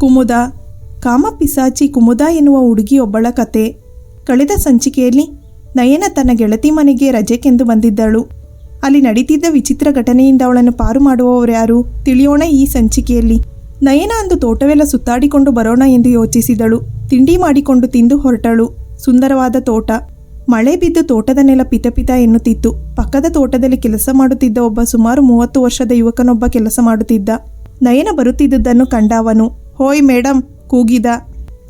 ಕುಮುದ. ಕಾಮಪಿಸಾಚಿ ಕುಮುದ ಎನ್ನುವ ಹುಡುಗಿಯೊಬ್ಬಳ ಕತೆ. ಕಳೆದ ಸಂಚಿಕೆಯಲ್ಲಿ ನಯನ ತನ್ನ ಗೆಳತಿ ಮನೆಗೆ ರಜೆಕೆಂದು ಬಂದಿದ್ದಳು. ಅಲ್ಲಿ ನಡೀತಿದ್ದ ವಿಚಿತ್ರ ಘಟನೆಯಿಂದ ಅವಳನ್ನು ಪಾರು ಮಾಡುವವರ್ಯಾರು ತಿಳಿಯೋಣ ಈ ಸಂಚಿಕೆಯಲ್ಲಿ. ನಯನ ಅಂದು ತೋಟವೆಲ್ಲ ಸುತ್ತಾಡಿಕೊಂಡು ಬರೋಣ ಎಂದು ಯೋಚಿಸಿದಳು. ತಿಂಡಿ ಮಾಡಿಕೊಂಡು ತಿಂದು ಹೊರಟಳು. ಸುಂದರವಾದ ತೋಟ. ಮಳೆ ಬಿದ್ದು ತೋಟದ ನೆಲ ಪಿತಪಿತ ಎನ್ನುತ್ತಿತ್ತು. ಪಕ್ಕದ ತೋಟದಲ್ಲಿ ಕೆಲಸ ಮಾಡುತ್ತಿದ್ದ ಒಬ್ಬ ಸುಮಾರು ಮೂವತ್ತು ವರ್ಷದ ಯುವಕನೊಬ್ಬ ಕೆಲಸ ಮಾಡುತ್ತಿದ್ದ. ನಯನ ಬರುತ್ತಿದ್ದುದನ್ನು ಕಂಡ ಅವನು. ಹೋಯ್ ಮೇಡಮ್ ಕೂಗಿದ.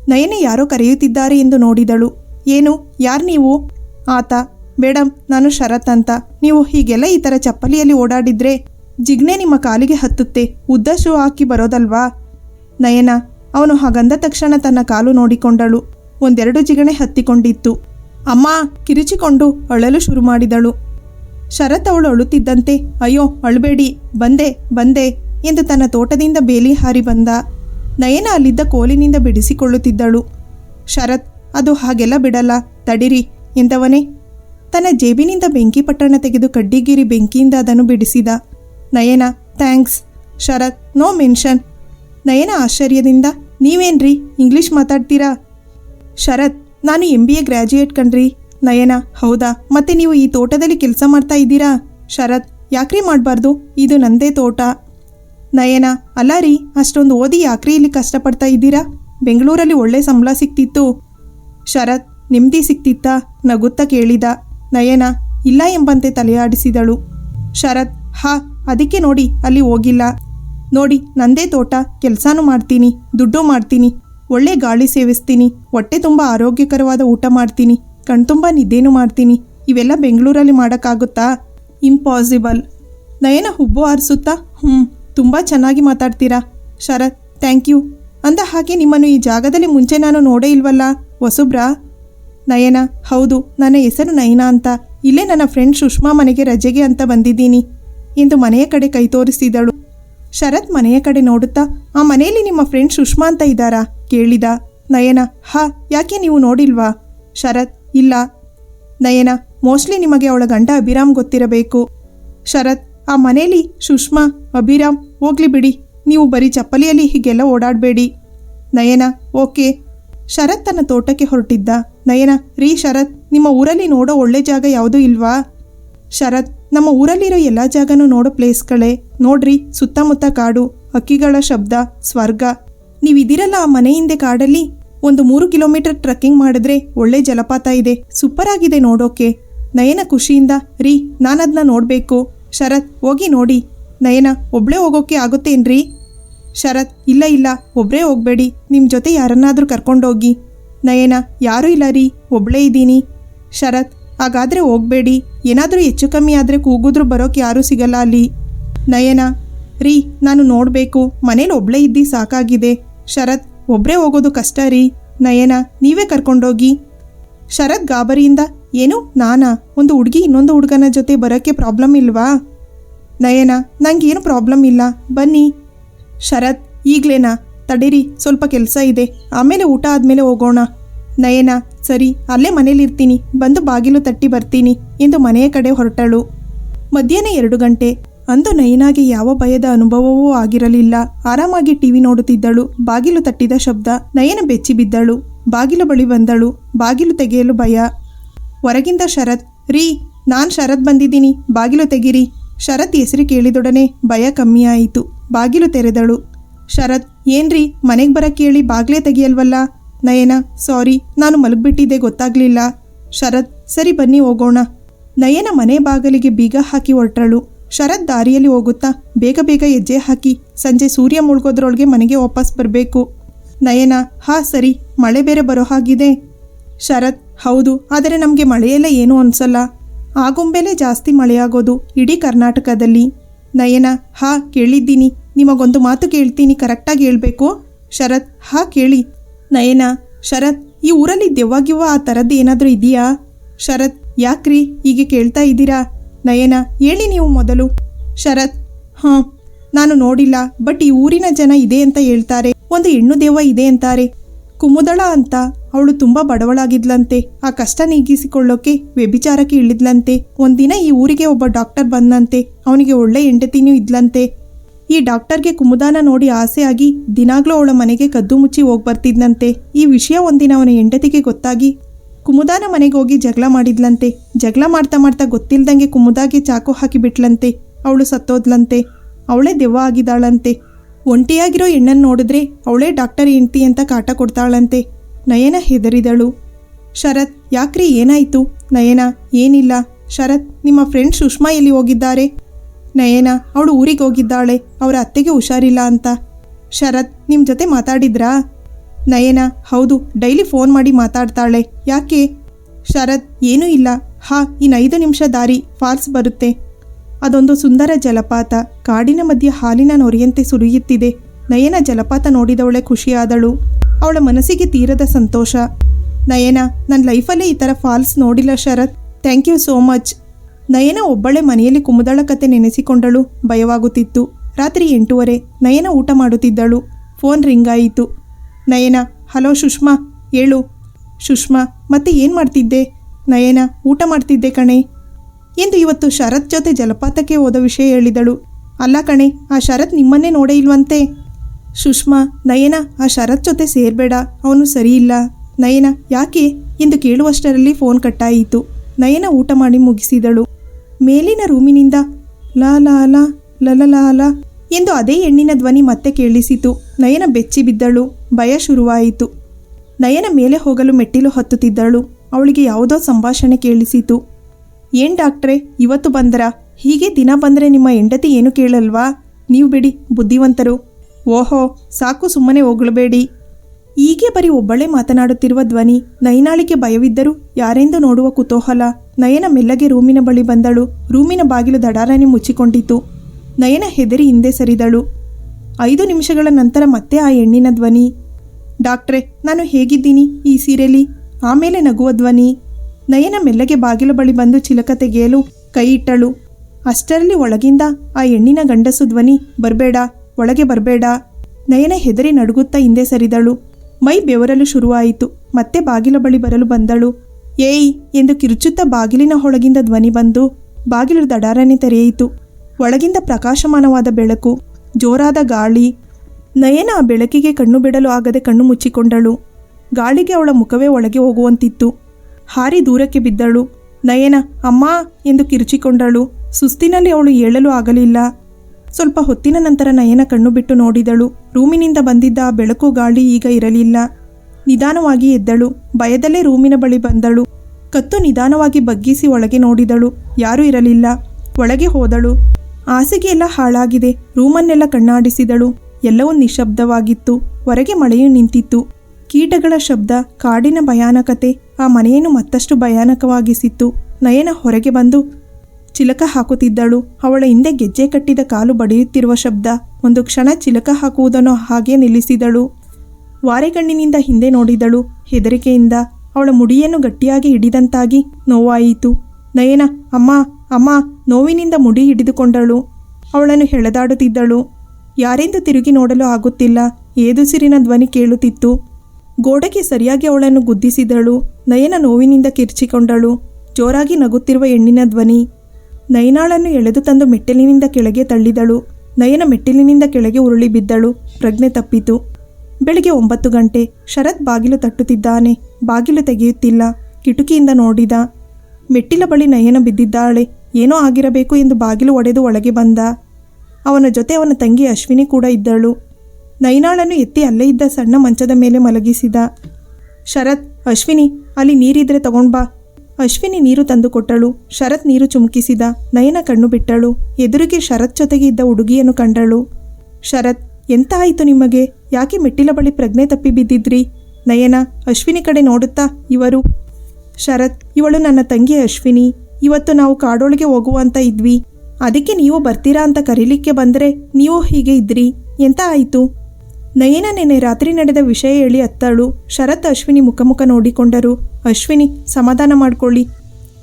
ನಯನೆ ಯಾರೋ ಕರೆಯುತ್ತಿದ್ದಾರೆ ಎಂದು ನೋಡಿದಳು. ಏನು, ಯಾರು ನೀವು? ಆತ ಮೇಡಮ್ ನಾನು ಶರತ್ ಅಂತ. ನೀವು ಹೀಗೆಲ್ಲ ಈ ಥರ ಚಪ್ಪಲಿಯಲ್ಲಿ ಓಡಾಡಿದ್ರೆ ಜಿಗ್ನೆ ನಿಮ್ಮ ಕಾಲಿಗೆ ಹತ್ತುತ್ತೆ. ಉದ್ದ ಶೂ ಹಾಕಿ ಬರೋದಲ್ವಾ? ನಯನ, ಅವನು ಹಾಗಂದ ತಕ್ಷಣ ತನ್ನ ಕಾಲು ನೋಡಿಕೊಂಡಳು. ಒಂದೆರಡು ಜಿಗಣೆ ಹತ್ತಿಕೊಂಡಿತ್ತು. ಅಮ್ಮ, ಕಿರಿಚಿಕೊಂಡು ಅಳಲು ಶುರು ಮಾಡಿದಳು. ಶರತ್ ಅವಳು ಅಳುತ್ತಿದ್ದಂತೆ, ಅಯ್ಯೋ, ಅಳಬೇಡಿ. ಬಂದೆ ಬಂದೆ ಎಂದು ತನ್ನ ತೋಟದಿಂದ ಬೇಲಿ ಹಾರಿ ಬಂದ. ನಯನ ಅಲ್ಲಿದ್ದ ಕೋಲಿನಿಂದ ಬಿಡಿಸಿಕೊಳ್ಳುತ್ತಿದ್ದಳು. ಶರತ್, ಅದು ಹಾಗೆಲ್ಲ ಬಿಡಲ್ಲ, ತಡಿರಿ, ಎಂದವನೇ. ತನ್ನ ಜೇಬಿನಿಂದ ಬೆಂಕಿ ಪಟ್ಟಣ ತೆಗೆದು ಕಡ್ಡಿಗಿರಿ ಬೆಂಕಿಯಿಂದ ಅದನ್ನು ಬಿಡಿಸಿದ. Nayana, thanks. Sharath, no mention. Nayana ಆಶ್ಚರ್ಯದಿಂದ, ನೀವೇನ್ರಿ, ಇಂಗ್ಲಿಷ್ ಮಾತಾಡ್ತೀರಾ? ಶರತ್, ನಾನು ಎಂ ಬಿ ಎ ಗ್ರ್ಯಾಜುಯೇಟ್ ಕಣ್ರಿ. ನಯನ, ಹೌದಾ, ಮತ್ತೆ ನೀವು ಈ ತೋಟದಲ್ಲಿ ಕೆಲಸ ಮಾಡ್ತಾ ಇದ್ದೀರಾ? ಶರತ್, ಯಾಕ್ರಿ ಮಾಡಬಾರ್ದು? ಇದು ನಂದೇ ತೋಟ. ನಯನ, ಅಲ್ಲ ರೀ, ಅಷ್ಟೊಂದು ಓದಿ ಯಾಕ್ರಿ ಇಲ್ಲಿ ಕಷ್ಟಪಡ್ತಾ ಇದ್ದೀರಾ? ಬೆಂಗಳೂರಲ್ಲಿ ಒಳ್ಳೆ ಸಂಬಳ ಸಿಕ್ತಿತ್ತು. ಶರತ್ ನೆಮ್ಮದಿ ಸಿಕ್ತಿತ್ತಾ? ನಗುತ್ತಾ ಕೇಳಿದ. ನಯನ, ಇಲ್ಲ ಎಂಬಂತೆ ತಲೆಯಾಡಿಸಿದಳು. ಶರತ್, ಹಾ, ಅದಕ್ಕೆ ನೋಡಿ, ಅಲ್ಲಿ ಹೋಗಿಲ್ಲ. ನೋಡಿ, ನಂದೇ ತೋಟ, ಕೆಲಸನೂ ಮಾಡ್ತೀನಿ, ದುಡ್ಡು ಮಾಡ್ತೀನಿ, ಒಳ್ಳೆ ಗಾಳಿ ಸೇವಿಸ್ತೀನಿ, ಹೊಟ್ಟೆ ತುಂಬ ಆರೋಗ್ಯಕರವಾದ ಊಟ ಮಾಡ್ತೀನಿ ಕಣ್ತುಂಬ ನಿದ್ದೇನು ಮಾಡ್ತೀನಿ, ಇವೆಲ್ಲ ಬೆಂಗಳೂರಲ್ಲಿ ಮಾಡೋಕ್ಕಾಗುತ್ತಾ? ಇಂಪಾಸಿಬಲ್ ನಯನ ಹುಬ್ಬು ಆರಿಸುತ್ತಾ ಹ್ಞೂ ತುಂಬ ಚೆನ್ನಾಗಿ ಮಾತಾಡ್ತೀರಾ? ಶರತ್ ಥ್ಯಾಂಕ್ ಯು ಅಂದ ಹಾಗೆ ನಿಮ್ಮನ್ನು ಈ ಜಾಗದಲ್ಲಿ ಮುಂಚೆ ನಾನು ನೋಡೇ ಇಲ್ವಲ್ಲ ವಸುಬ್ರಾ ನಯನ, ಹೌದು, ನನ್ನ ಹೆಸರು ನಯನ ಅಂತ. ಇಲ್ಲೇ ನನ್ನ ಫ್ರೆಂಡ್ ಸುಷ್ಮಾ ಮನೆಗೆ ರಜೆಗೆ ಅಂತ ಬಂದಿದ್ದೀನಿ. ಎಂದು ಮನೆಯ ಕಡೆ ಕೈ ತೋರಿಸಿದಳು. ಶರತ್ ಮನೆಯ ಕಡೆ ನೋಡುತ್ತಾ, ಆ ಮನೆಯಲ್ಲಿ ನಿಮ್ಮ ಫ್ರೆಂಡ್ ಸುಷ್ಮಾ ಅಂತ ಇದ್ದಾರಾ? ಕೇಳಿದ. ನಯನ, ಹಾ, ಯಾಕೆ ನೀವು ನೋಡಿಲ್ವಾ? ಶರತ್, ಇಲ್ಲ. ನಯನ ಮೋಸ್ಟ್ಲಿ ನಿಮಗೆ ಅವಳ ಗಂಡ ಅಭಿರಾಮ್ ಗೊತ್ತಿರಬೇಕು. ಶರತ್ ಆ ಮನೇಲಿ ಸುಷ್ಮಾ, ಅಭಿರಾಮ್, ಹೋಗ್ಲಿ ಬಿಡಿ. ನೀವು ಬರೀ ಚಪ್ಪಲಿಯಲ್ಲಿ ಹೀಗೆಲ್ಲ ಓಡಾಡಬೇಡಿ. ನಯನ, ಓಕೆ. ಶರತ್ ತನ್ನ ತೋಟಕ್ಕೆ ಹೊರಟಿದ್ದ. ನಯನ, ರೀ ಶರತ್, ನಿಮ್ಮ ಊರಲ್ಲಿ ನೋಡೋ ಒಳ್ಳೆ ಜಾಗ ಯಾವುದೂ ಇಲ್ವಾ? ಶರತ್, ನಮ್ಮ ಊರಲ್ಲಿರೋ ಎಲ್ಲ ಜಾಗನೂ ನೋಡೋ ಪ್ಲೇಸ್ಗಳೇ. ನೋಡ್ರಿ, ಸುತ್ತಮುತ್ತ ಕಾಡು ಹಕ್ಕಿಗಳ ಶಬ್ದ, ಸ್ವರ್ಗ. ನೀವಿದಿರಲ್ಲ ಆ ಮನೆ ಹಿಂದೆ ಕಾಡಲ್ಲಿ? ಒಂದು ಮೂರು ಕಿಲೋಮೀಟರ್ ಟ್ರಕ್ಕಿಂಗ್ ಮಾಡಿದ್ರೆ ಒಳ್ಳೆ ಜಲಪಾತ ಇದೆ. ಸೂಪರ್ ಆಗಿದೆ ನೋಡೋಕೆ. ನಯನ ಖುಷಿಯಿಂದ, ರೀ ನಾನದನ್ನ ನೋಡಬೇಕು. ಶರತ್, ಹೋಗಿ ನೋಡಿ. ನಯನ, ಒಬ್ಳೇ ಹೋಗೋಕೆ ಆಗುತ್ತೇನ್ರಿ ಶರತ್, ಇಲ್ಲ ಇಲ್ಲ ಒಬ್ಬರೇ ಹೋಗಬೇಡಿ. ನಿಮ್ಮ ಜೊತೆ ಯಾರನ್ನಾದರೂ ಕರ್ಕೊಂಡೋಗಿ. ನಯನ, ಯಾರೂ ಇಲ್ಲ ರೀ ಒಬ್ಬಳೇ ಇದ್ದೀನಿ. ಶರತ್, ಹಾಗಾದರೆ ಹೋಗಬೇಡಿ. ಏನಾದರೂ ಹೆಚ್ಚು ಕಮ್ಮಿ ಆದರೆ ಕೂಗಿದ್ರು ಬರೋಕೆ ಯಾರೂ ಸಿಗಲ್ಲ ಅಲ್ಲಿ. ನಯನ, ರೀ, ನಾನು ನೋಡಬೇಕು. ಮನೇಲಿ ಒಬ್ಬಳೇ ಇದ್ದು, ಸಾಕಾಗಿದೆ. ಶರತ್ ಒಬ್ಬರೇ ಹೋಗೋದು ಕಷ್ಟ ರೀ. ನಯನ, ನೀವೇ ಕರ್ಕೊಂಡೋಗಿ. ಶರತ್ ಗಾಬರಿಯಿಂದ ಏನು? ನಾನಾ? ಒಂದು ಹುಡುಗಿ ಇನ್ನೊಂದು ಹುಡುಗನ ಜೊತೆ ಬರೋಕ್ಕೆ ಪ್ರಾಬ್ಲಮ್ ಇಲ್ವಾ? ನಯನ, ನಂಗೇನು ಪ್ರಾಬ್ಲಮ್ ಇಲ್ಲ. ಬನ್ನಿ. ಶರತ್, ಈಗಲೇನಾ? ತಡೀರಿ, ಸ್ವಲ್ಪ ಕೆಲಸ ಇದೆ. ಆಮೇಲೆ ಊಟ ಆದಮೇಲೆ ಹೋಗೋಣ. ನಯನ, ಸರಿ, ಅಲ್ಲೇ ಮನೇಲಿರ್ತೀನಿ. ಬಂದು ಬಾಗಿಲು ತಟ್ಟಿ ಬರ್ತೀನಿ. ಎಂದು ಮನೆಯ ಕಡೆ ಹೊರಟಳು. ಮಧ್ಯಾಹ್ನ ಎರಡು ಗಂಟೆ. ಅಂದು ನಯನಾಗೆ ಯಾವ ಭಯದ ಅನುಭವವೂ ಆಗಿರಲಿಲ್ಲ. ಆರಾಮಾಗಿ ಟಿವಿ ನೋಡುತ್ತಿದ್ದಳು. ಬಾಗಿಲು ತಟ್ಟಿದ ಶಬ್ದ ನಯನ ಬೆಚ್ಚಿ ಬಿದ್ದಳು. ಬಾಗಿಲು ಬಳಿ ಬಂದಳು. ಬಾಗಿಲು ತೆಗೆಯಲು ಭಯ. ಹೊರಗಿಂದ ಶರತ್, ರೀ, ನಾನ್ ಶರತ್ ಬಂದಿದ್ದೀನಿ, ಬಾಗಿಲು ತೆಗಿರಿ. ಶರತ್ ಹೆಸರು ಕೇಳಿದೊಡನೆ ಭಯ ಕಮ್ಮಿಯಾಯಿತು ಬಾಗಿಲು ತೆರೆದಳು. ಶರತ್ ಏನ್ರಿ ಮನೆಗೆ ಬರ ಕೇಳಿ ಬಾಗ್ಲೇ ತೆಗಿಯಲ್ವಲ್ಲ? ನಯನ, ಸಾರಿ, ನಾನು ಮಲಗಿಬಿಟ್ಟಿದ್ದೆ ಗೊತ್ತಾಗ್ಲಿಲ್ಲ. ಶರತ್, ಸರಿ ಬನ್ನಿ ಹೋಗೋಣ. ನಯನ ಮನೆ ಬಾಗಿಲಿಗೆ ಬೀಗ ಹಾಕಿ ಹೊರಟಳು. ಶರತ್ ದಾರಿಯಲ್ಲಿ ಹೋಗುತ್ತಾ ಬೇಗ ಬೇಗ ಹೆಜ್ಜೆ ಹಾಕಿ ಸಂಜೆ ಸೂರ್ಯ ಮುಳುಗೋದ್ರೊಳಗೆ ಮನೆಗೆ ವಾಪಸ್ ಬರಬೇಕು. ನಯನ, ಹಾ, ಸರಿ, ಮಳೆ ಬೇರೆ ಬರೋ ಹಾಗಿದೆ. ಶರತ್ ಹೌದು, ಆದರೆ ನಮಗೆ ಮಳೆಯೆಲ್ಲ ಏನೂ ಅನ್ಸಲ್ಲ. ಆಗುಂಬೆಲೆ ಜಾಸ್ತಿ ಮಳೆಯಾಗೋದು ಇಡೀ ಕರ್ನಾಟಕದಲ್ಲಿ. ನಯನ, ಹಾ, ಕೇಳಿದ್ದೀನಿ. ನಿಮಗೊಂದು ಮಾತು ಕೇಳ್ತೀನಿ, ಕರೆಕ್ಟಾಗಿ ಹೇಳಬೇಕು? ಶರತ್, ಹಾ, ಕೇಳಿ. ನಯನ, ಶರತ್, ಈ ಊರಲ್ಲಿ ದೆವ್ವಾಗಿವ್ವ ಆ ಥರದ್ದು ಏನಾದರೂ ಇದೆಯಾ? ಶರತ್, ಯಾಕ್ರಿ ಹೀಗೆ ಕೇಳ್ತಾ ಇದ್ದೀರಾ? ನಯನ, ಹೇಳಿ ನೀವು ಮೊದಲು. ಶರತ್, ಹಾಂ, ನಾನು ನೋಡಿಲ್ಲ, ಬಟ್ ಈ ಊರಿನ ಜನ ಇದೆ ಅಂತ ಹೇಳ್ತಾರೆ. ಒಂದು ಹೆಣ್ಣು ದೇವ ಇದೆ ಅಂತಾರೆ. ಕುಮುದಳ ಅಂತ ಅವಳು ತುಂಬಾ ಬಡವಳಾಗಿದ್ಲಂತೆ. ಆ ಕಷ್ಟ ನೀಗಿಸಿಕೊಳ್ಳೋಕೆ ವ್ಯಭಿಚಾರಕ್ಕೆ ಇಳಿದ್ಲಂತೆ. ಒಂದಿನ ಈ ಊರಿಗೆ ಒಬ್ಬ ಡಾಕ್ಟರ್ ಬಂದಂತೆ ಅವನಿಗೆ ಒಳ್ಳೆ ಹೆಂಡತಿನೂ ಇದ್ಲಂತೆ. ಈ ಡಾಕ್ಟರ್ಗೆ ಕುಮುದಾನ ನೋಡಿ ಆಸೆಯಾಗಿ ದಿನಾಗ್ಲೂ ಅವಳ ಮನೆಗೆ ಕದ್ದು ಮುಚ್ಚಿ ಹೋಗಿ ಬರ್ತಿದ್ನಂತೆ. ಈ ವಿಷಯ ಒಂದಿನ ಅವನ ಹೆಂಡತಿಗೆ ಗೊತ್ತಾಗಿ ಕುಮುದಾನ ಮನೆಗೆ ಹೋಗಿ ಜಗಳ ಮಾಡಿದ್ಲಂತೆ. ಜಗಳ ಮಾಡ್ತಾ ಮಾಡ್ತಾ ಗೊತ್ತಿಲ್ದಂಗೆ ಕುಮುದಾಗೆ ಚಾಕು ಹಾಕಿ ಬಿಟ್ಲಂತೆ ಅವಳು ಸತ್ತೋದ್ಲಂತೆ. ಅವಳೇ ದೆವ್ವ ಆಗಿದ್ದಾಳಂತೆ. ಒಂಟಿಯಾಗಿರೋ ಹೆಣ್ಣನ್ನು ನೋಡಿದ್ರೆ ಅವಳೇ ಡಾಕ್ಟರ್ ಹೆಂಡ್ತಿ ಅಂತ ಕಾಟ ಕೊಡ್ತಾಳಂತೆ. ನಯನ ಹೆದರಿದಳು. ಶರತ್, ಯಾಕ್ರಿ ಏನಾಯಿತು? ನಯನ, ಏನಿಲ್ಲ. ಶರತ್, ನಿಮ್ಮ ಫ್ರೆಂಡ್ ಸುಷ್ಮಾ ಎಲ್ಲಿ ಹೋಗಿದ್ದಾರೆ? ನಯನ, ಅವಳು ಊರಿಗೆ ಹೋಗಿದ್ದಾಳೆ. ಅವರ ಅತ್ತೆಗೆ ಹುಷಾರಿಲ್ಲ ಅಂತ. ಶರತ್ ನಿಮ್ಮ ಜೊತೆ ಮಾತಾಡಿದ್ರಾ? ನಯನ, ಹೌದು, ಡೈಲಿ ಫೋನ್ ಮಾಡಿ ಮಾತಾಡ್ತಾಳೆ. ಯಾಕೆ? ಶರತ್, ಏನೂ ಇಲ್ಲ. ಹಾ ಇನ್ನು ಐದು ನಿಮಿಷ ದಾರಿ, ಫಾಲ್ಸ್ ಬರುತ್ತೆ. ಅದೊಂದು ಸುಂದರ ಜಲಪಾತ. ಕಾಡಿನ ಮಧ್ಯೆ ಹಾಲಿನ ನೊರೆಯಂತೆ ಸುರಿಯುತ್ತಿದೆ. ನಯನ ಜಲಪಾತ ನೋಡಿದವಳೆ ಖುಷಿಯಾದಳು. ಅವಳ ಮನಸ್ಸಿಗೆ ತೀರದ ಸಂತೋಷ. ನಯನ ನನ್ನ ಲೈಫಲ್ಲೇ ಈ ಥರ ಫಾಲ್ಸ್ ನೋಡಿಲ್ಲ Sharath. Thank you so much. Nayana ಒಬ್ಬಳೆ ಮನೆಯಲ್ಲಿ ಕುಮುದಳ ಕತೆ ನೆನೆಸಿಕೊಂಡಳು. ಭಯವಾಗುತ್ತಿತ್ತು. ರಾತ್ರಿ ಎಂಟೂವರೆ, ನಯನ ಊಟ ಮಾಡುತ್ತಿದ್ದಳು. ಫೋನ್ ರಿಂಗ್ ಆಯಿತು. ನಯನ, ಹಲೋ ಸುಷ್ಮಾ. ಹೇಳು ಸುಷ್ಮಾ, ಮತ್ತೆ ಏನು ಮಾಡ್ತಿದ್ದೆ? ನಯನ, ಊಟ ಮಾಡ್ತಿದ್ದೆ ಕಣೆ. ಎಂದು ಇವತ್ತು ಶರತ್ ಜೊತೆ ಜಲಪಾತಕ್ಕೆ ಹೋದ ವಿಷಯ ಹೇಳಿದಳು. ಅಲ್ಲ ಕಣೆ, ಆ ಶರತ್ ನಿಮ್ಮನ್ನೇ ನೋಡೇ ಇಲ್ವಂತೆ. ಸುಷ್ಮಾ, ನಯನ, ಆ ಶರತ್ ಜೊತೆ ಸೇರಬೇಡ, ಅವನು ಸರಿಯಿಲ್ಲ. ನಯನ, ಯಾಕೆ? ಎಂದು ಕೇಳುವಷ್ಟರಲ್ಲಿ ಫೋನ್ ಕಟ್ಟಾಯಿತು. ನಯನ ಊಟ ಮಾಡಿ ಮುಗಿಸಿದಳು. ಮೇಲಿನ ರೂಮಿನಿಂದ, ಲಾ ಲಾ ಲಾ ಲಲ ಲಾ ಲಾ ಎಂದು ಅದೇ ಹೆಣ್ಣಿನ ಧ್ವನಿ ಮತ್ತೆ ಕೇಳಿಸಿತು. ನಯನ ಬೆಚ್ಚಿ ಬಿದ್ದಳು. ಭಯ ಶುರುವಾಯಿತು. ನಯನ ಮೇಲೆ ಹೋಗಲು ಮೆಟ್ಟಿಲು ಹತ್ತುತ್ತಿದ್ದಳು. ಅವಳಿಗೆ ಯಾವುದೋ ಸಂಭಾಷಣೆ ಕೇಳಿಸಿತು. ಏನ್ ಡಾಕ್ಟ್ರೆ, ಇವತ್ತು ಬಂದರಾ? ಹೀಗೆ ದಿನ ಬಂದರೆ ನಿಮ್ಮ ಹೆಂಡತಿ ಏನು ಕೇಳಲ್ವಾ? ನೀವು ಬಿಡಿ, ಬುದ್ಧಿವಂತರು. ಓಹೋ, ಸಾಕು ಸುಮ್ಮನೆ ಹೊಗಳಬೇಡಿ. ಹೀಗೆ ಬರೀ ಒಬ್ಬಳೇ ಮಾತನಾಡುತ್ತಿರುವ ಧ್ವನಿ, ನೈನಾಳಿಗೆ ಭಯವಿದ್ದರೂ ಯಾರೆಂದು ನೋಡುವ ಕುತೂಹಲ. ನಯನ ಮೆಲ್ಲಗೆ ರೂಮಿನ ಬಳಿ ಬಂದಳು. ರೂಮಿನ ಬಾಗಿಲು ದಡಾರನೆ ಮುಚ್ಚಿಕೊಂಡಿತು. ನಯನ ಹೆದರಿ ಹಿಂದೆ ಸರಿದಳು. ಐದು ನಿಮಿಷಗಳ ನಂತರ ಮತ್ತೆ ಆ ಹೆಣ್ಣಿನ ಧ್ವನಿ. ಡಾಕ್ಟ್ರೆ, ನಾನು ಹೇಗಿದ್ದೀನಿ ಈ ಸೀರೆಲಿ? ಆಮೇಲೆ ನಗುವ ಧ್ವನಿ. ನಯನ ಮೆಲ್ಲಗೆ ಬಾಗಿಲು ಬಳಿ ಬಂದು ಚಿಲಕ ತೆಗೆಯಲು ಕೈ ಇಟ್ಟಳು. ಅಷ್ಟರಲ್ಲಿ ಒಳಗಿಂದ, ಆ ಹೆಣ್ಣಿನ ಗಂಡಸು ಧ್ವನಿ, ಬರಬೇಡ, ಒಳಗೆ ಬರಬೇಡ. ನಯನ ಹೆದರಿ ನಡುಗುತ್ತಾ ಹಿಂದೆ ಸರಿದಳು. ಮೈ ಬೆವರಲು ಶುರುವಾಯಿತು. ಮತ್ತೆ ಬಾಗಿಲ ಬಳಿ ಬರಲು ಬಂದಳು. ಏಯ್! ಎಂದು ಕಿರುಚುತ್ತಾ ಬಾಗಿಲಿನ ಒಳಗಿಂದ ಧ್ವನಿ ಬಂದು ಬಾಗಿಲು ದಡಾರನೆ ತೆರೆಯಿತು. ಒಳಗಿಂದ ಪ್ರಕಾಶಮಾನವಾದ ಬೆಳಕು, ಜೋರಾದ ಗಾಳಿ. ನಯನ ಆ ಬೆಳಕಿಗೆ ಕಣ್ಣು ಬಿಡಲು ಆಗದೆ ಕಣ್ಣು ಮುಚ್ಚಿಕೊಂಡಳು. ಗಾಳಿಗೆ ಅವಳ ಮುಖವೇ ಒಳಗೆ ಹೋಗುವಂತಿತ್ತು. ಹಾರಿ ದೂರಕ್ಕೆ ಬಿದ್ದಳು. ನಯನ, ಅಮ್ಮ ಎಂದು ಕಿರುಚಿಕೊಂಡಳು. ಸುಸ್ತಿನಲ್ಲಿ ಅವಳು ಏಳಲು ಆಗಲಿಲ್ಲ. ಸ್ವಲ್ಪ ಹೊತ್ತಿನ ನಂತರ ನಯನ ಕಣ್ಣು ಬಿಟ್ಟು ನೋಡಿದಳು. ರೂಮಿನಿಂದ ಬಂದಿದ್ದ ಆ ಬೆಳಕು ಗಾಳಿ ಈಗ ಇರಲಿಲ್ಲ. ನಿಧಾನವಾಗಿ ಎದ್ದಳು. ಭಯದಲ್ಲೇ ರೂಮಿನ ಬಳಿ ಬಂದಳು. ಕತ್ತು ನಿಧಾನವಾಗಿ ಬಗ್ಗಿಸಿ ಒಳಗೆ ನೋಡಿದಳು. ಯಾರೂ ಇರಲಿಲ್ಲ. ಒಳಗೆ ಹೋದಳು. ಹಾಸಿಗೆ ಎಲ್ಲ ಹಾಳಾಗಿದೆ. ರೂಮನ್ನೆಲ್ಲ ಕಣ್ಣಾಡಿಸಿದಳು. ಎಲ್ಲವೂ ನಿಶಬ್ದವಾಗಿತ್ತು. ಹೊರಗೆ ಮಳೆಯೂ ನಿಂತಿತ್ತು. ಕೀಟಗಳ ಶಬ್ದ, ಕಾಡಿನ ಭಯಾನಕತೆ ಆ ಮನೆಯನ್ನು ಮತ್ತಷ್ಟು ಭಯಾನಕವಾಗಿಸಿತ್ತು ನಯನ ಹೊರಗೆ ಬಂದು ಚಿಲಕ ಹಾಕುತ್ತಿದ್ದಳು. ಅವಳ ಹಿಂದೆ ಗೆಜ್ಜೆ ಕಟ್ಟಿದ ಕಾಲು ಬಡಿಯುತ್ತಿರುವ ಶಬ್ದ ಒಂದು ಕ್ಷಣ ಚಿಲಕ ಹಾಕುವುದನ್ನು ಹಾಗೆ ನಿಲ್ಲಿಸಿದಳು. ವಾರೆಗಣ್ಣಿನಿಂದ ಹಿಂದೆ ನೋಡಿದಳು. ಹೆದರಿಕೆಯಿಂದ ಅವಳ ಮುಡಿಯನ್ನು ಗಟ್ಟಿಯಾಗಿ ಹಿಡಿದಂತಾಗಿ ನೋವಾಯಿತು. ನಯನ, ಅಮ್ಮ ಅಮ್ಮ, ನೋವಿನಿಂದ ಮುಡಿ ಹಿಡಿದುಕೊಂಡಳು. ಅವಳನ್ನು ಹೆಳೆದಾಡುತ್ತಿದ್ದಳು. ಯಾರೆಂದು ತಿರುಗಿ ನೋಡಲು ಆಗುತ್ತಿಲ್ಲ. ಏದುಸಿರಿನ ಧ್ವನಿ ಕೇಳುತ್ತಿತ್ತು. ಗೋಡೆಗೆ ಸರಿಯಾಗಿ ಅವಳನ್ನು ಗುದ್ದಿಸಿದಳು. ನಯನ ನೋವಿನಿಂದ ಕಿರ್ಚಿಕೊಂಡಳು. ಜೋರಾಗಿ ನಗುತ್ತಿರುವ ಹೆಣ್ಣಿನ ಧ್ವನಿ. ನಯನಾಳನ್ನು ಎಳೆದು ತಂದು ಮೆಟ್ಟಿಲಿನಿಂದ ಕೆಳಗೆ ತಳ್ಳಿದಳು. ನಯನ ಮೆಟ್ಟಿಲಿನಿಂದ ಕೆಳಗೆ ಉರುಳಿ ಬಿದ್ದಳು. ಪ್ರಜ್ಞೆ ತಪ್ಪಿತು. ಬೆಳಿಗ್ಗೆ ಒಂಬತ್ತು ಗಂಟೆ ಶರತ್ ಬಾಗಿಲು ತಟ್ಟುತ್ತಿದ್ದಾನೆ. ಬಾಗಿಲು ತೆಗೆಯುತ್ತಿಲ್ಲ. ಕಿಟಕಿಯಿಂದ ನೋಡಿದ. ಮೆಟ್ಟಿಲ ಬಳಿ ನಯನ ಬಿದ್ದಿದ್ದಾಳೆ. ಏನೋ ಆಗಿರಬೇಕು ಎಂದು ಬಾಗಿಲು ಒಡೆದು ಒಳಗೆ ಬಂದ. ಅವನ ಜೊತೆ ಅವನ ತಂಗಿ ಅಶ್ವಿನಿ ಕೂಡ ಇದ್ದಳು. ನೈನಾಳನ್ನು ಎತ್ತಿ ಅಲ್ಲೇ ಇದ್ದ ಸಣ್ಣ ಮಂಚದ ಮೇಲೆ ಮಲಗಿಸಿದ. ಶರತ್, ಅಶ್ವಿನಿ, ಅಲ್ಲಿ ನೀರಿದ್ರೆ ತಗೊಂಡ್ಬಾ ಅಶ್ವಿನಿ ನೀರು ತಂದು ಕೊಟ್ಟಳು. ಶರತ್ ನೀರು ಚುಮುಕಿಸಿದ. ನಯನ ಕಣ್ಣು ಬಿಟ್ಟಳು. ಎದುರಿಗೆ ಶರತ್ ಜೊತೆಗೆ ಇದ್ದ ಹುಡುಗಿಯನ್ನು ಕಂಡಳು. ಶರತ್, ಎಂತ ಆಯಿತು ನಿಮಗೆ? ಯಾಕೆ ಮೆಟ್ಟಿಲ ಬಳಿ ಪ್ರಜ್ಞೆ ತಪ್ಪಿ ಬಿದ್ದಿದ್ರಿ? ನಯನ, ಅಶ್ವಿನಿ ಕಡೆ ನೋಡುತ್ತಾ, ಇವರು? ಶರತ್, ಇವಳು ನನ್ನ ತಂಗಿ ಅಶ್ವಿನಿ. ಇವತ್ತು ನಾವು ಕಾಡೊಳಗೆ ಹೋಗುವ ಅಂತ ಇದ್ವಿ. ಅದಕ್ಕೆ ನೀವು ಬರ್ತೀರಾ ಅಂತ ಕರೀಲಿಕ್ಕೆ ಬಂದರೆ ನೀವು ಹೀಗೆ ಇದ್ರಿ. ಎಂತ ಆಯಿತು? ನಯನ ನೆನೆ ರಾತ್ರಿ ನಡೆದ ವಿಷಯ ಹೇಳಿ ಅತ್ತಳು. ಶರತ್ ಅಶ್ವಿನಿ ಮುಖಮುಖ ನೋಡಿಕೊಂಡರು. ಅಶ್ವಿನಿ, ಸಮಾಧಾನ ಮಾಡ್ಕೊಳ್ಳಿ.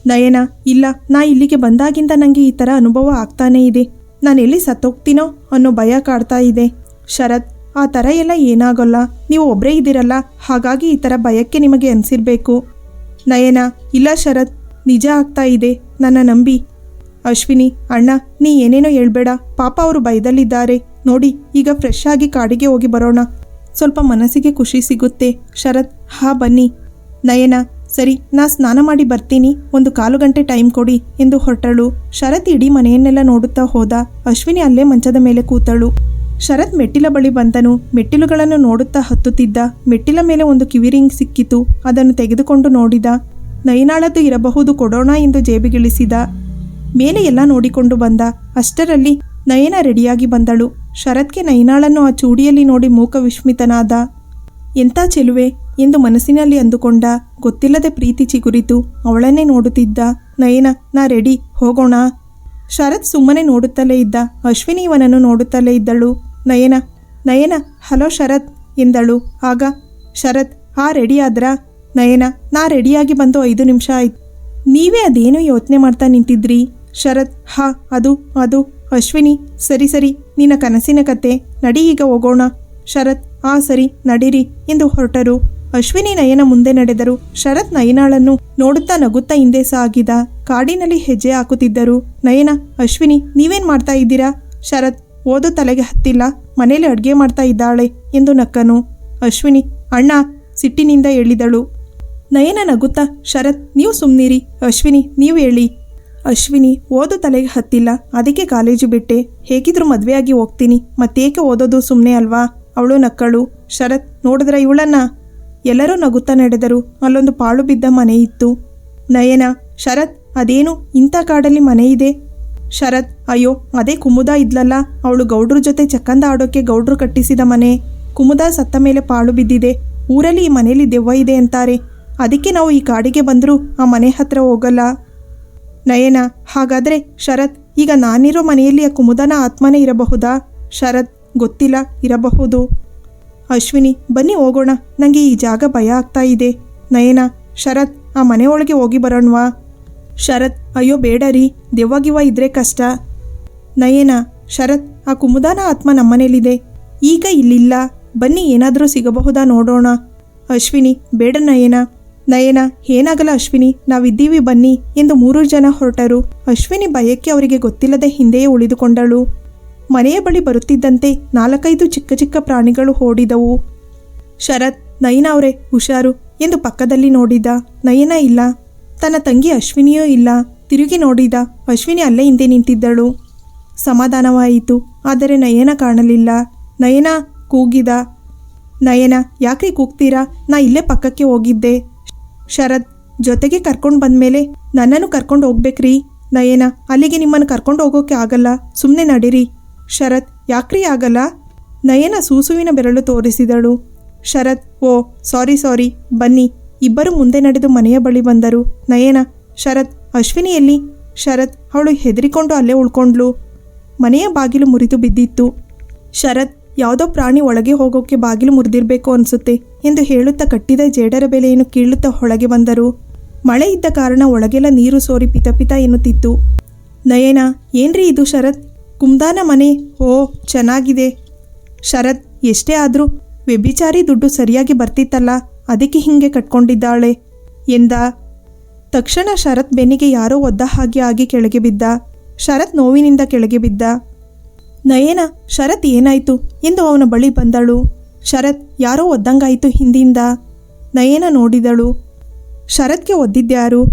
ನಯನ, ಇಲ್ಲ, ನಾ ಇಲ್ಲಿಗೆ ಬಂದಾಗಿಂದ ನನಗೆ ಈ ಥರ ಅನುಭವ ಆಗ್ತಾನೇ ಇದೆ. ನಾನು ಎಲ್ಲಿ ಸತ್ತೋಗ್ತೀನೋ ಅನ್ನೋ ಭಯ ಕಾಡ್ತಾ ಇದೆ. ಶರತ್, ಆ ಥರ ಎಲ್ಲ ಏನಾಗಲ್ಲ. ನೀವು ಒಬ್ಬರೇ ಇದ್ದೀರಲ್ಲ, ಹಾಗಾಗಿ ಈ ಥರ ಭಯಕ್ಕೆ ನಿಮಗೆ ಅನಿಸಿರಬೇಕು. ನಯನ, ಇಲ್ಲ ಶರತ್, ನಿಜ ಆಗ್ತಾ ಇದೆ, ನನ್ನ ನಂಬಿ. ಅಶ್ವಿನಿ, ಅಣ್ಣ, ನೀ ಏನೇನೋ ಹೇಳ್ಬೇಡ. ಪಾಪ ಅವರು ಭಯದಲ್ಲಿದ್ದಾರೆ. ನೋಡಿ, ಈಗ ಫ್ರೆಶ್ ಆಗಿ ಕಾಡಿಗೆ ಹೋಗಿ ಬರೋಣ. ಸ್ವಲ್ಪ ಮನಸ್ಸಿಗೆ ಖುಷಿ ಸಿಗುತ್ತೆ. ಶರತ್, ಹಾ, ಬನ್ನಿ. ನಯನ, ಸರಿ, ನಾ ಸ್ನಾನ ಮಾಡಿ ಬರ್ತೀನಿ. ಒಂದು ಕಾಲು ಗಂಟೆ ಟೈಮ್ ಕೊಡಿ ಎಂದು ಹೊರಟಳು. ಶರತ್ ಇಡೀ ಮನೆಯನ್ನೆಲ್ಲ ನೋಡುತ್ತಾ ಹೋದ. ಅಶ್ವಿನಿ ಅಲ್ಲೇ ಮಂಚದ ಮೇಲೆ ಕೂತಳು. ಶರತ್ ಮೆಟ್ಟಿಲ ಬಳಿ ಬಂದನು. ಮೆಟ್ಟಿಲುಗಳನ್ನು ನೋಡುತ್ತಾ ಹತ್ತುತ್ತಿದ್ದ. ಮೆಟ್ಟಿಲ ಮೇಲೆ ಒಂದು ಕಿವಿರಿಂಗ್ ಸಿಕ್ಕಿತು. ಅದನ್ನು ತೆಗೆದುಕೊಂಡು ನೋಡಿದ. ನಯನಾಳದ್ದು ಇರಬಹುದು ಕೊಡೋಣ ಎಂದು ಜೇಬಿಗಿಳಿಸಿದ. ಮೇಲೆ ಎಲ್ಲ ನೋಡಿಕೊಂಡು ಬಂದ. ಅಷ್ಟರಲ್ಲಿ ನಯನ ರೆಡಿಯಾಗಿ ಬಂದಳು. ಶರತ್ಗೆ ನಯನಾಳನ್ನು ಆ ಚೂಡಿಯಲ್ಲಿ ನೋಡಿ ಮೂಕ ವಿಸ್ಮಿತನಾದ ಎಂಥ ಚೆಲುವೆ ಎಂದು ಮನಸ್ಸಿನಲ್ಲಿ ಅಂದುಕೊಂಡ ಗೊತ್ತಿಲ್ಲದೆ ಪ್ರೀತಿ ಚಿಗುರಿತು. ಅವಳನ್ನೇ ನೋಡುತ್ತಿದ್ದ, ನಯನ, ನಾ ರೆಡಿ, ಹೋಗೋಣ ಶರತ್ ಸುಮ್ಮನೆ ನೋಡುತ್ತಲೇ ಇದ್ದ. ಅಶ್ವಿನಿ ಇವನನ್ನು ನೋಡುತ್ತಲೇ ಇದ್ದಳು. ನಯನ ನಯನ, ಹಲೋ ಶರತ್ ಎಂದಳು. ಆಗ, ಶರತ್, ಆ ರೆಡಿ ನಯನ, ನಾ ರೆಡಿಯಾಗಿ ಬಂದು ಐದು ನಿಮಿಷ ಆಯ್ತು. ನೀವೇ ಅದೇನೋ ಯೋಚನೆ ಮಾಡ್ತಾ ನಿಂತಿದ್ರಿ ಶರತ್, ಹಾ, ಅದು ಅದು. ಅಶ್ವಿನಿ, ಸರಿ ಸರಿ, ನಿನ್ನ ಕನಸಿನ ಕತೆ, ನಡಿ ಈಗ ಹೋಗೋಣ. ಶರತ್, ಆ, ಸರಿ, ನಡೀರಿ ಎಂದು ಹೊರಟರು. ಅಶ್ವಿನಿ ನಯನ ಮುಂದೆ ನಡೆದರು. ಶರತ್ ನಯನಾಳನ್ನು ನೋಡುತ್ತಾ ನಗುತ್ತಾ ಹಿಂದೆ ಸಾಗಿದ ಕಾಡಿನಲ್ಲಿ ಹೆಜ್ಜೆ ಹಾಕುತ್ತಿದ್ದರು. ನಯನ, ಅಶ್ವಿನಿ, ನೀವೇನ್ ಮಾಡ್ತಾ ಇದ್ದೀರಾ? ಶರತ್, ಓದು ತಲೆಗೆ ಹತ್ತಿಲ್ಲ. ಮನೇಲಿ ಅಡ್ಗೆ ಮಾಡ್ತಾ ಇದ್ದಾಳೆ ಎಂದು ನಕ್ಕನು. ಅಶ್ವಿನಿ, ಅಣ್ಣ, ಸಿಟ್ಟಿನಿಂದ ಹೇಳಿದಳು ನಯನ ನಗುತ್ತಾ, ಶರತ್, ನೀವು ಸುಮ್ನಿರಿ. ಅಶ್ವಿನಿ, ನೀವು ಹೇಳಿ. ಅಶ್ವಿನಿ ಓದು ತಲೆಗೆ ಹತ್ತಿಲ್ಲ. ಅದಕ್ಕೆ ಕಾಲೇಜು ಬಿಟ್ಟೆ. ಹೇಗಿದ್ರು ಮದುವೆಯಾಗಿ ಹೋಗ್ತೀನಿ. ಮತ್ತೇಕೆ ಓದೋದು ಸುಮ್ಮನೆ ಅಲ್ವಾ? ಅವಳು ನಕ್ಕಳು. ಶರತ್, ನೋಡಿದ್ರ ಇವಳನ್ನ? ಎಲ್ಲರೂ ನಗುತ್ತಾ ನಡೆದರು. ಅಲ್ಲೊಂದು ಪಾಳು ಬಿದ್ದ ಮನೆ ಇತ್ತು. ನಯನ, ಶರತ್, ಅದೇನು ಇಂಥ ಕಾಡಲ್ಲಿ ಮನೆ ಇದೆ? ಶರತ್, ಅಯ್ಯೋ, ಅದೇ ಕುಮುದ ಇದ್ಲಲ್ಲ. ಅವಳು ಗೌಡ್ರ ಜೊತೆ ಚಕ್ಕಂದ ಆಡೋಕೆ ಗೌಡ್ರು ಕಟ್ಟಿಸಿದ ಮನೆ. ಕುಮುದ ಸತ್ತ ಮೇಲೆ ಪಾಳು ಬಿದ್ದಿದೆ. ಊರಲ್ಲಿ ಈ ಮನೆಯಲ್ಲಿ ದೆವ್ವ ಇದೆ ಅಂತಾರೆ. ಅದಕ್ಕೆ ನಾವು ಈ ಕಾಡಿಗೆ ಬಂದರೂ ಆ ಮನೆ ಹತ್ರ ಹೋಗಲ್ಲ. ನಯನ, ಹಾಗಾದ್ರೆ ಶರತ್, ಈಗ ನಾನಿರೋ ಮನೆಯಲ್ಲಿ ಆ ಕುಮುದನ ಆತ್ಮನೇ ಇರಬಹುದಾ? ಶರತ್, ಗೊತ್ತಿಲ್ಲ, ಇರಬಹುದು. ಅಶ್ವಿನಿ, ಬನ್ನಿ ಹೋಗೋಣ ನನಗೆ ಈ ಜಾಗ ಭಯ ಆಗ್ತಾ ಇದೆ. ನಯನ, ಶರತ್, ಆ ಮನೆಯೊಳಗೆ ಹೋಗಿ ಬರೋಣವಾ? ಶರತ್, ಅಯ್ಯೋ ಬೇಡ ರೀ ದೆವ್ವಗಿವ ಇದ್ರೆ ಕಷ್ಟ. ನಯನ, ಶರತ್, ಆ ಕುಮುದಾನ ಆತ್ಮ ನಮ್ಮನೇಲಿದೆ. ಈಗ ಇಲ್ಲಿಲ್ಲ, ಬನ್ನಿ ಏನಾದರೂ ಸಿಗಬಹುದಾ ನೋಡೋಣ. ಅಶ್ವಿನಿ, ಬೇಡ ನಯನ. ನಯನ, ಏನಾಗಲ್ಲ ಅಶ್ವಿನಿ, ನಾವಿದ್ದೀವಿ ಬನ್ನಿ ಎಂದು ಮೂರು ಜನ ಹೊರಟರು. ಅಶ್ವಿನಿ ಭಯಕ್ಕೆ ಅವರಿಗೆ ಗೊತ್ತಿಲ್ಲದೆ ಹಿಂದೆಯೇ ಉಳಿದುಕೊಂಡಳು. ಮನೆಯ ಬಳಿ ಬರುತ್ತಿದ್ದಂತೆ ನಾಲ್ಕೈದು ಚಿಕ್ಕ ಚಿಕ್ಕ ಪ್ರಾಣಿಗಳು ಓಡಿದವು. ಶರತ್, ನಯನ ಅವರೇ, ಹುಷಾರು ಎಂದು ಪಕ್ಕದಲ್ಲಿ ನೋಡಿದ. ನಯನ ಇಲ್ಲ. ತನ್ನ ತಂಗಿ ಅಶ್ವಿನಿಯೂ ಇಲ್ಲ. ತಿರುಗಿ ನೋಡಿದ. ಅಶ್ವಿನಿ ಅಲ್ಲೇ ಹಿಂದೆ ನಿಂತಿದ್ದಳು. ಸಮಾಧಾನವಾಯಿತು. ಆದರೆ ನಯನ ಕಾಣಲಿಲ್ಲ. ನಯನ ಕೂಗಿದ. ನಯನ, ಯಾಕ್ರಿ ಕೂಗ್ತೀರಾ? ನಾ ಇಲ್ಲೇ ಪಕ್ಕಕ್ಕೆ ಹೋಗಿದ್ದೆ. ಶರತ್, ಜೊತೆಗೆ ಕರ್ಕೊಂಡು ಬಂದ್ಮೇಲೆ, ನನ್ನನ್ನು ಕರ್ಕೊಂಡು ಹೋಗ್ಬೇಕ್ರಿ. ನಯೇನ, ಅಲ್ಲಿಗೆ ನಿಮ್ಮನ್ನು ಕರ್ಕೊಂಡು ಹೋಗೋಕೆ ಆಗಲ್ಲ. ಸುಮ್ಮನೆ ನಡೀರಿ. ಶರತ್, ಯಾಕ್ರಿ ಆಗಲ್ಲ? ನಯನ ಸೂಸುವಿನ ಬೆರಳು ತೋರಿಸಿದಳು. ಶರತ್, ಓ, ಸಾರಿ ಸಾರಿ, ಬನ್ನಿ. ಇಬ್ಬರು ಮುಂದೆ ನಡೆದು ಮನೆಯ ಬಳಿ ಬಂದರು. ನಯನ, ಶರತ್, ಅಶ್ವಿನಿ ಎಲ್ಲಿ? ಶರತ್, ಅವಳು ಹೆದರಿಕೊಂಡು ಅಲ್ಲೇ ಉಳ್ಕೊಂಡ್ಲು ಮನೆಯ ಬಾಗಿಲು ಮುರಿದು ಬಿದ್ದಿತ್ತು. ಶರತ್, ಯಾವುದೋ ಪ್ರಾಣಿ ಒಳಗೆ ಹೋಗೋಕೆ ಬಾಗಿಲು ಮುರಿದಿರಬೇಕು ಅನ್ಸುತ್ತೆ. ಎಂದು ಹೇಳುತ್ತಾ ಕಟ್ಟಿದ ಜೇಡರ ಬೆಲೆಯನ್ನು ಕೀಳುತ್ತಾ ಹೊಳಗೆ ಬಂದರು. ಮಳೆ ಇದ್ದ ಕಾರಣ ಒಳಗೆಲ್ಲ ನೀರು ಸೋರಿ ಪಿತಪಿತ ಎನ್ನುತ್ತಿತ್ತು. ನಯನ, ಏನ್ರಿ ಇದು ಶರತ್? ಕುಮ್ದಾನ ಮನೆ? ಓ, ಚೆನ್ನಾಗಿದೆ. ಶರತ್, ಎಷ್ಟೇ ಆದರೂ ವ್ಯಭಿಚಾರಿ ದುಡ್ಡು ಸರಿಯಾಗಿ ಬರ್ತಿತ್ತಲ್ಲ, ಅದಕ್ಕೆ ಹಿಂಗೆ ಕಟ್ಕೊಂಡಿದ್ದಾಳೆ ಎಂದ. ತಕ್ಷಣ ಶರತ್ ಬೆನ್ನಿಗೆ ಯಾರೋ ಒದ್ದ ಹಾಗೆ ಆಗಿ ಕೆಳಗೆ ಬಿದ್ದ. ಶರತ್ ನೋವಿನಿಂದ ಕೆಳಗೆ ಬಿದ್ದ. ನಯನ, ಶರತ್ ಏನಾಯ್ತು ಎಂದು ಅವನ ಬಳಿ ಬಂದಳು. ಶರತ್ ಯಾರೋ ಒದ್ದಂಗಾಯಿತು ಹಿಂದಿಂದ. ನಯನ ನೋಡಿದಳು. ಶರತ್ಗೆ ಒದ್ದಿದ್ಯಾರು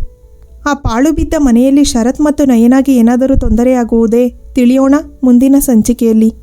ಆ ಪಾಳು ಬಿದ್ದ ಮನೆಯಲ್ಲಿ ಶರತ್ ಮತ್ತು ನಯನಾಗಿ ಏನಾದರೂ ತೊಂದರೆಯಾಗುವುದೇ ತಿಳಿಯೋಣ ಮುಂದಿನ ಸಂಚಿಕೆಯಲ್ಲಿ.